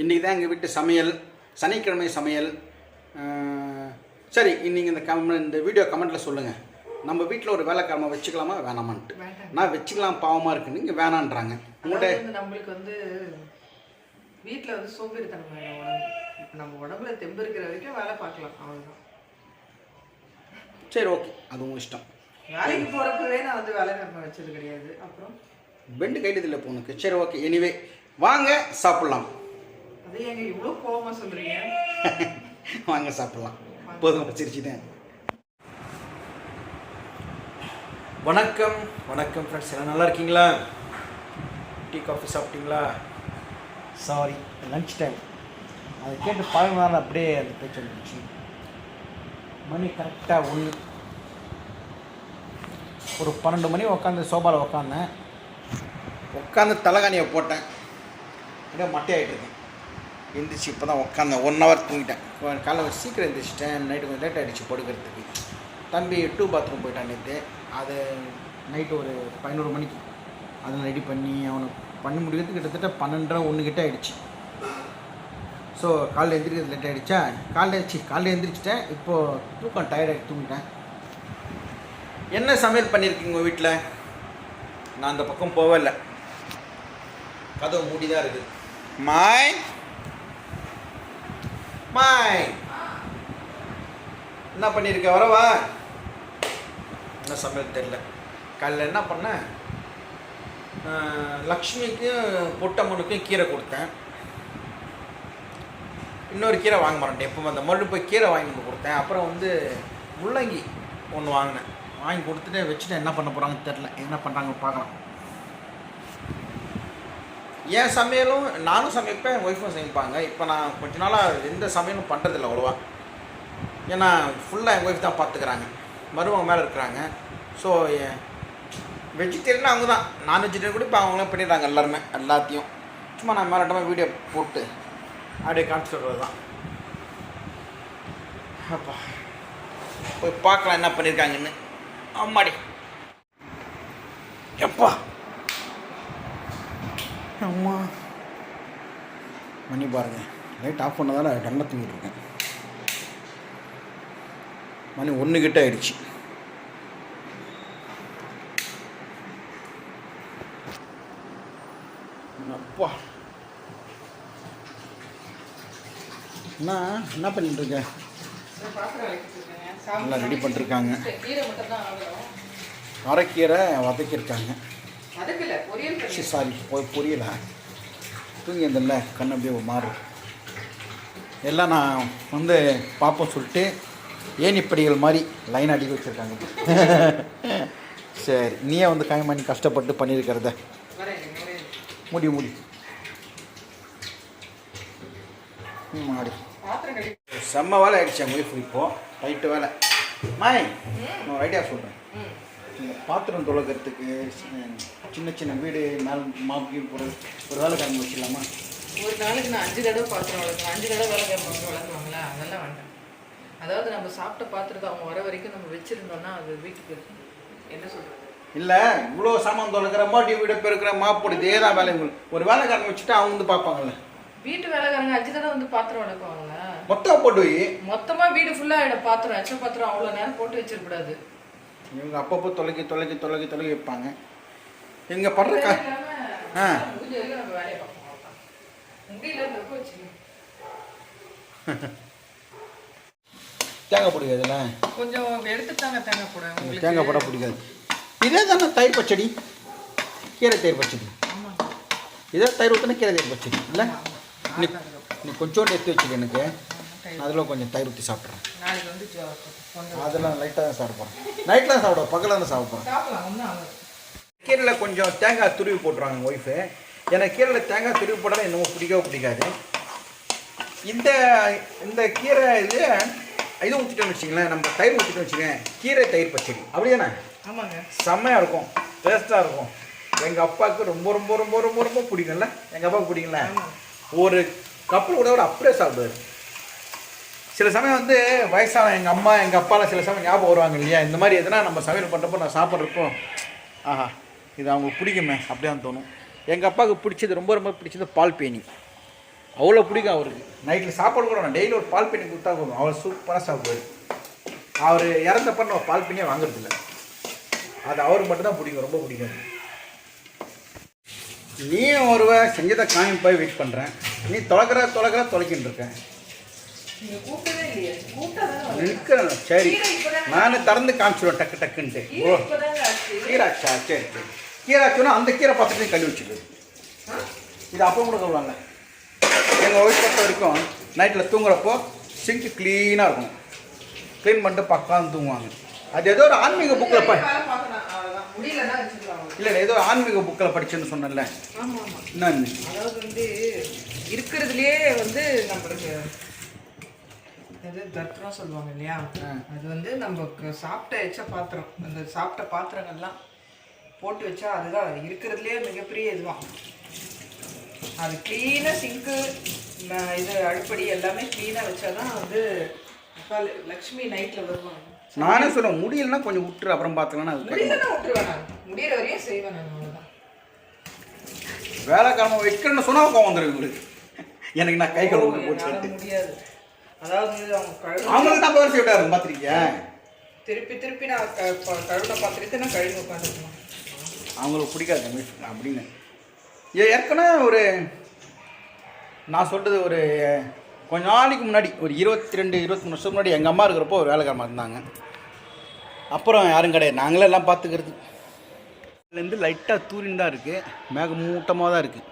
இன்றைக்கி தான் எங்கள் வீட்டு சமையல் சனிக்கிழமை சமையல். சரி நீங்கள் இந்த கம் இந்த வீடியோ கமெண்ட்டில் சொல்லுங்கள் நம்ம வீட்டில் ஒரு வேலைக்காரமாக வச்சுக்கலாமா வேணாமான்ட்டு. நான் வச்சுக்கலாம் பாவமாக இருக்கு நீங்கள் வேணான்றாங்க. உங்கள்கிட்ட நம்மளுக்கு வந்து வீட்டில் வந்து சோம்பேறித்தனம் வேணும். நம்ம உடம்புல தெம்பு இருக்கிற வரைக்கும் வேலை பார்க்கலாம் அவ்வளோதான் சரி ஓகே. அது உங்கள் இஷ்டம். வேலைக்கு போகிறப்பவே நான் வந்து வேலை கம்மி வச்சது கிடையாது. அப்புறம்? பெண்டு கையில் இல்லை பொண்ணுக்கு சரி ஓகே. எனிவே வாங்க சாப்பிட்லாம். அது இவ்வளோ கோவமாக சொல்கிறீங்க வாங்க சாப்பிட்லாம். போதும் சிரிச்சிட்டேன். வணக்கம் வணக்கம் ஃப்ரெண்ட்ஸ் எல்லாம் நல்லா இருக்கீங்களா? டீ காஃபி சாப்பிட்டீங்களா? சாரி லன்ச் டைம் அதை கேட்டு பழகினால அப்படியே அந்த பேச்சு வந்துச்சு மணி கரெக்டாக ஒன்று ஒரு பன்னெண்டு மணி உட்காந்து சோபாவில் உட்காந்தேன் உட்காந்து தலைகாணியை போட்டேன். அப்படியே மட்டையாகிட்டு இருக்கேன் எந்திரிச்சு இப்போ தான் உட்காந்தேன் ஒன் ஹவர் தூங்கிட்டேன். காலையில் காலைல சீக்கிரம் எந்திரிச்சிட்டேன். நைட்டு கொஞ்சம் லேட் ஆகிடுச்சு படுக்கிறதுக்கு. தம்பி டூ பாத்ரூம் போயிட்டான் நேற்று அது நைட்டு ஒரு பதினோரு மணிக்கு. அதை ரெடி பண்ணி அவனுக்கு பண்ணி முடிக்கிறதுக்கு கிட்டத்தட்ட பன்னெண்டரை ஒன்று கிட்ட ஆகிடுச்சு ஸோ காலைல எந்திரிக்கிறது லேட் ஆகிடுச்சா காலைல ஆச்சு காலைல எந்திரிச்சிட்டேன். இப்போது தூக்கம் டயர்டாகி தூங்கிட்டேன். என்ன சமையல் பண்ணியிருக்கீங்க உங்கள் வீட்டில் நான் அந்த பக்கம் போகல. கதவு மூடி தான் இருக்குது மாய் மாய் என்ன பண்ணியிருக்க வரவா என்ன சமையல் தெரில காலையில் என்ன பண்ணேன் லக்ஷ்மிக்கும் பொட்டம்மனுக்கும் கீரை கொடுத்தேன். இன்னொரு கீரை வாங்க மாட்டேன். எப்போ அந்த மறுபடியும் போய் கீரை வாங்கி கொண்டு கொடுத்தேன். அப்புறம் வந்து முள்ளங்கி ஒன்று வாங்கினேன். வாங்கி கொடுத்துட்டு வச்சுட்டு என்ன பண்ண போகிறாங்கன்னு தெரில என்ன பண்ணுறாங்கன்னு பார்க்கலாம். என் சமையலும் நானும் சமைப்பேன் என் ஒய்ஃபும் சமைப்பாங்க. இப்போ நான் கொஞ்ச நாளாக எந்த சமையலும் பண்ணுறதில்ல அவ்வளோவா. ஏன்னா ஃபுல்லாக எங்கள் ஒய்ஃப் தான் பார்த்துக்கிறாங்க மருமக மேலே இருக்கிறாங்க. ஸோ வெஜிடேரியன் அவங்க தான் நான் வெஜிடேரியன் கூட இப்போ அவங்களே பண்ணிடுறாங்க எல்லாருமே எல்லாத்தையும். சும்மா நான் மேலட்டமாக வீடியோ போட்டு அப்படியே காமிச்சிட்டு வர்றது தான் அப்பா போய் பார்க்கலாம் என்ன பண்ணியிருக்காங்கன்னு அம்மாடி எப்பா அம்மா. மணி பாருங்க. லைட் ஆஃப் பண்ணதால டல்ல தூங்கிட்டு இருக்கேன். மணி ஒன்று கிட்ட ஆயிடுச்சு. அப்பா. என்ன என்ன பண்ணிட்டு இருக்க? இந்த பாத்திரம் விளக்கிட்டு இருக்கேங்க. எல்லாம் ரெடி ஆகணும் அரைக்கீரை வதக்கியிருக்காங்க. சாரி போய் புரியல? தூங்கி இருந்தல கண் அப்படியே மாறு. எல்லாம் நான் வந்து பார்ப்போம் சொல்லிட்டு ஏணிப்படிகள் மாதிரி லைன் அடிக்க வச்சுருக்காங்க. சரி நீயே வந்து காயம் பண்ணி கஷ்டப்பட்டு பண்ணியிருக்கிறத. முடி முடி. ம், மாடி. செம்ம வேலை என் ஒய்ஃப் இப்போது ரைட்டு வேலை. மாய் நான் ஐடியா சொல்கிறேன் இந்த பாத்திரம் துளக்கிறதுக்கு சின்ன சின்ன வீடு மேல் மாப்பி ஒரு ஒரு வேலை காரணம் வச்சிடலாமா? ஒரு நாளைக்கு நான் அஞ்சு தடவை பாத்திரம் வளர்க்கணும். அஞ்சு தடவை வேலை கேட்பாங்க வளர்க்குவாங்களா அதெல்லாம் வேண்டாம். அதாவது நம்ம சாப்பிட்ட பாத்திரத்தை அவங்க வர வரைக்கும் நம்ம வச்சிருந்தோம்னா அது வீட்டுக்கு என்ன சொல்றது? இல்லை இவ்வளோ சாமான் தொலைக்கிற மாட்டி வீடு பெருக்கிற மாப்போடு இதே தான் வேலை. உங்களுக்கு ஒரு வேலைக்காரன் வச்சுட்டு அவங்க வந்து பார்ப்பாங்கல்ல? வீட்டு வேலைக்காரங்க அஞ்சு தடவை வந்து பாத்திரம் வளர்க்குவாங்களா? மொத்தம் போட்டு வை மொத்தமா வீடு ஃபுல்லா ஆயிடும். பாத்திரம் எச்ச பாத்திரம் அவ்வளவு நேரம் போட்டு வச்சிருக்கூடாது இவங்க அப்பப்போ தொலைக்கி தொலைக்கி தொலைக்கி தொலைக்கி வைப்பாங்க. எங்கள் படுற கா ஆ. தேங்காய் பிடிக்காதுல்ல கொஞ்சம் எடுத்துட்டாங்க தேங்காய் போட. உங்களுக்கு தேங்காய் போட பிடிக்காது. இதே தானே தயிர் பச்சடி? கீரை தயிர் பச்சடி. இதே தயிர் ஊற்றினா கீரை தயிர் பச்சடி இல்லை? நீ கொஞ்சோண்டு எடுத்து வச்சுக்க எனக்கு. அதில் கொஞ்சம் தயிர் ஊற்றி சாப்பிட்றேன். நாளைக்கு வந்து. அதெல்லாம் லைட்டாக தான் சாப்பிட போகிறேன் நைட்லாம் சாப்பிட பகலில் தான் சாப்பிட போகிறேன் கீரையில் கொஞ்சம் தேங்காய் துருவி போட்டுருவாங்க ஒய்ஃபு எனக்கு கீரையில் தேங்காய் துருவி போட்டாலும் என்னமோ பிடிக்கவே பிடிக்காது. இந்த இந்த கீரை இது இது ஊற்றிட்டோம்னு வச்சுங்களேன் நம்ம தயிர் ஊற்றிட்டோம்னு வச்சுக்கேன் கீரை தயிர் பச்சடி. அப்படி தானே ஆமாங்க. செம்மையாக இருக்கும். டேஸ்ட்டாக இருக்கும். எங்கள் அப்பாவுக்கு ரொம்ப ரொம்ப ரொம்ப ரொம்ப ரொம்ப பிடிக்கும்ல. எங்கள் அப்பாவுக்கு பிடிக்கும்ல. ஒரு கப்பல் கூட ஒரு அப்படியே சாப்பிடுவார். சில சமயம் வந்து வயசான எங்கள் அம்மா எங்கள் அப்பாலாம் சில சமயம் ஞாபகம் வருவாங்க இல்லையா? இந்த மாதிரி எதுனா நம்ம சமையல் பண்ணுறப்போ நான் சாப்பிட்றப்போ ஆஹா இது அவங்களுக்கு பிடிக்குமே அப்படியே தோணும். எங்கள் அப்பாவுக்கு பிடிச்சது ரொம்ப ரொம்ப பிடிச்சது பால் பேணி. அவ்வளோ பிடிக்கும் அவருக்கு. நைட்டில் சாப்பாடு கூட நான் டெய்லி ஒரு பால் பண்ணி கொடுத்தா போதும். அவர் சூப்பராக சாப்பிடுவார். அவர் இறந்தப்ப நம்ம பால் பண்ணியே வாங்குறதில்ல அது அவருக்கு மட்டும்தான் பிடிக்கும் ரொம்ப பிடிக்கும் நீ ஒருவ செஞ்சதை காமிப்பாய் போய் வெயிட் பண்ணுறேன் நீ தொலைக்கிற தொலைக்கிற தொலைக்கின்னு இருக்கேன் நிற்கிறேன் சரி. நான் திறந்து காமிச்சிடுவேன் டக்கு டக்குன்ட்டு. ஓ. கீராச்சா? சரி சரி. கீராச்சுன்னா அந்த கீரை பார்த்துட்டு கழுவி? இது அப்போ கூட சொல்லுவாங்க. எங்கள் ஒய்ஃப் பொறுத்த வரைக்கும் நைட்டில் தூங்குறப்போ சிங்க் க்ளீனாக இருக்கும் க்ளீன் பண்ணிட்டு பக்கம் தூங்குவாங்க. அது ஏதோ ஒரு ஆன்மீக புக்கில் ப இல்லை ஏதோ ஆன்மீக புக்கில் படிச்சேன்னு அதாவது வந்து இருக்கிறதுலயே வந்து நம்மளுக்கு அது தர்த்தனம் சொல்லுவாங்க இல்லையா. அது வந்து நம்ம சாப்பிட்ட எச்ச பாத்திரம். அந்த சாப்பிட்ட பாத்திரங்கள்லாம் போட்டு வச்சா அதுதான். இருக்கிறதுலயே மிகப்பெரிய இதுவான் அது க்ளீனாக சிங்க்கு இது அடுப்படி எல்லாமே க்ளீனாக வச்சாதான் வந்து அப்பா லக்ஷ்மி நைட்டில் வருவாங்க. நானே சொல்லுவேன் முடியலன்னா கொஞ்சம் விட்டுரு அப்புறம் பார்த்துக்கலாம் முடியலன்னா விட்டுருவேன் நான். முடியிற வரையும் செய்வேன் நான் அவ்வளோதான் வேலைக்கிழமை வைக்கிறேன்னு சொன்னால் கோவம் வந்துடும் எனக்கு நான் கை கழுவு என்னால முடியாது. அதாவது அவங்களுக்கு தான் வேலை செய்ய விடாது பார்த்துருக்கியா திருப்பி திருப்பி நான் கழுவின பாத்திரத்தை நான் கழுவி உட்காந்துருக்கணும் அவங்களுக்கு பிடிக்காது அப்படின்னு. ஏ ஏற்கனவே ஒரு நான் சொல்கிறது ஒரு கொஞ்ச நாளைக்கு முன்னாடி ஒரு இருபத்தி ரெண்டு இருபத்தி மூணு வருஷம் முன்னாடி எங்கள் அம்மா இருக்கிறப்போ ஒரு வேலைக்காரமா இருந்தாங்க. அப்புறம் யாரும் கிடையாது. நாங்களே எல்லாம் பார்த்துக்கிறது. இதுலேருந்து லைட்டாக தூரின்னு தான் இருக்குது மேகமூட்டமாக தான் இருக்குது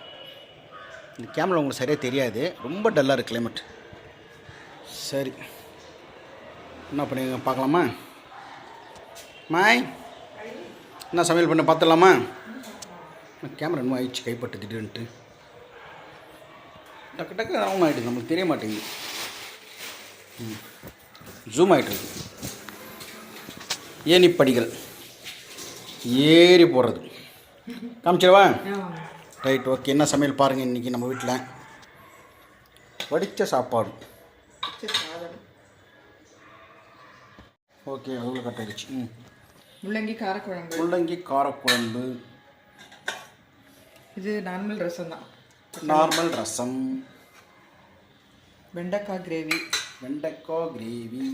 இந்த கேமரா உங்களுக்கு சரியாக தெரியாது. ரொம்ப டல்லாக இருக்குது கிளைமேட் சரி. என்ன பண்ணுங்க பார்க்கலாமா? மாய் என்ன சமையல் பண்ண பார்த்துடலாமா? கேமரா இன்னும் ஆயிடுச்சு கைப்பட்டு திடீர்னுட்டு. டக்கு டக்கு ஆன் ஆகிடுது நம்மளுக்கு தெரிய மாட்டேங்குது. ஜூம் ஆகிட்டு இருக்கு ஏணிப்படிகள் ஏறி போடுறது காமிச்சிடவா? ரைட் ஓகே என்ன சமையல் பாருங்கள் இன்றைக்கி நம்ம வீட்டில். வடித்த சாப்பாடு. ஓகே அவ்வளோ கட் ஆயிடுச்சு. ம். முள்ளங்கி காரக்குழம்பு. முள்ளங்கி காரக்குழம்பு. இது நார்மல் ரசம் தான். நார்மல் ரசம். வெண்டைக்காய் கிரேவி. வெண்டைக்காய் கிரேவி.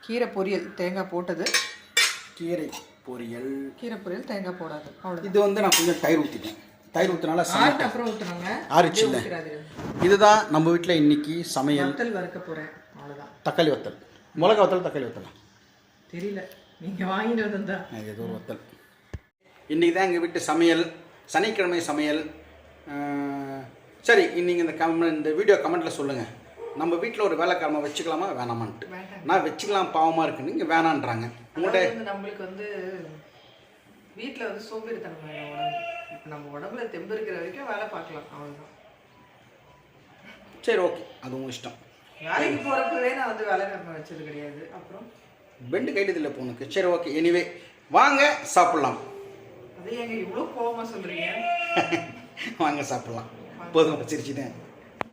கீரை பொரியல் தேங்காய் போட்டது. கீரை பொரியல். கீரை பொரியல் தேங்காய் போடாது. அவ்வளோதான் இது வந்து நான் கொஞ்சம் தயிர் ஊற்றிட்டேன் தயிர் ஊற்றினால அப்புறம் ஊற்றுனாங்க ஆறிச்சு இல்லை. இதுதான் நம்ம வீட்டில் இன்னைக்கு சமையல். வத்தல் வறுக்க போகிறேன் அவ்வளோதான் தக்காளி வத்தல். மிளகா வத்தல் தக்காளி வத்தல். தெரியல. நீங்கள் வாங்கிட்டு வந்தா ஏதோ ஒரு வத்தல். இன்றைக்கி தான் எங்கள் வீட்டு சமையல். சனிக்கிழமை சமையல். சரி இன்னைக்கு இந்த கம் இந்த வீடியோ கமெண்ட்டில் சொல்லுங்கள் நம்ம வீட்டில் ஒரு வேலைக்கிழமை வச்சுக்கலாமா வேணாமான்ட்டு. நான் வச்சுக்கலாம் பாவமாக இருக்கு. நீங்கள் வேணான்றாங்க. உங்கள்கிட்ட நம்மளுக்கு வந்து வீட்டில் வந்து சோம்பேறித்தனம் நம்ம உடம்புல தெம்பு இருக்கிற வரைக்கும் வேலை பார்க்கலாம் அவ்வளோதான் சரி ஓகே. அது உங்கள் இஷ்டம். வேலைக்கு போகிறப்பவே நான் வந்து வேலை கம்மி வச்சது கிடையாது. அப்புறம்? பெண்டு கைட்டது இல்லை உனக்கு. சரி ஓகே. எனிவே வாங்க சாப்பிட்லாம். அதே ஏங்க இவ்வளோ கோவமாக சொல்கிறீங்க வாங்க சாப்பிட்லாம். போதும் சிரிச்சிட்டேன்.